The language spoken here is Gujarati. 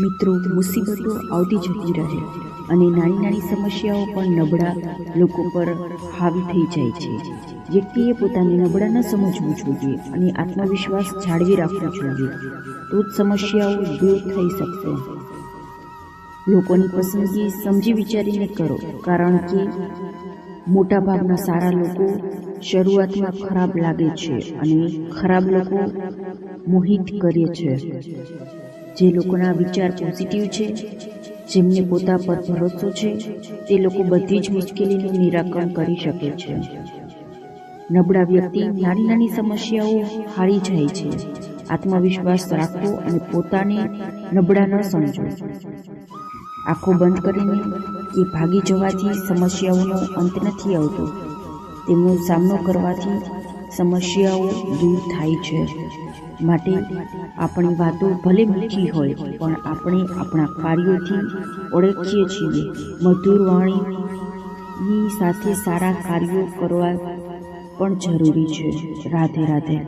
મિત્રો, મુસીબતો આવતી જતી રહે અને નાની નાની સમસ્યાઓ પણ નબળા લોકો પર હાવી થઈ જાય છે. વ્યક્તિએ પોતાને નબળા ન સમજવું જોઈએ અને આત્મવિશ્વાસ જાળવી રાખવો જોઈએ. તો જ સમસ્યાઓ દૂર થઈ શકશે. લોકોની પસંદગી સમજી વિચારીને કરો, કારણ કે મોટાભાગના સારા લોકો શરૂઆતમાં ખરાબ લાગે છે અને ખરાબ લોકો મોહિત કરે છે. જે લોકોના વિચાર પોઝિટિવ છે, જેમને પોતા પર ભરોસો છે, તે લોકો બધી જ મુશ્કેલીનું નિરાકરણ કરી શકે છે. નબળા વ્યક્તિ નાની નાની સમસ્યાઓ હારી જાય છે. આત્મવિશ્વાસ રાખવો અને પોતાને નબળા ન સમજો આંખો બંધ કરીને એ ભાગી જવાથી સમસ્યાઓનો અંત નથી આવતો. તેમનો સામનો કરવાથી સમસ્યાઓ દૂર થાય છે. માટે આપણી વાતો ભલે મીઠી હોય, પણ આપણે આપણા કાર્યોથી ઓળખીએ છીએ. મધુર વાણીની સાથે સારા કાર્યો કરવા પણ જરૂરી છે. રાધે રાધે.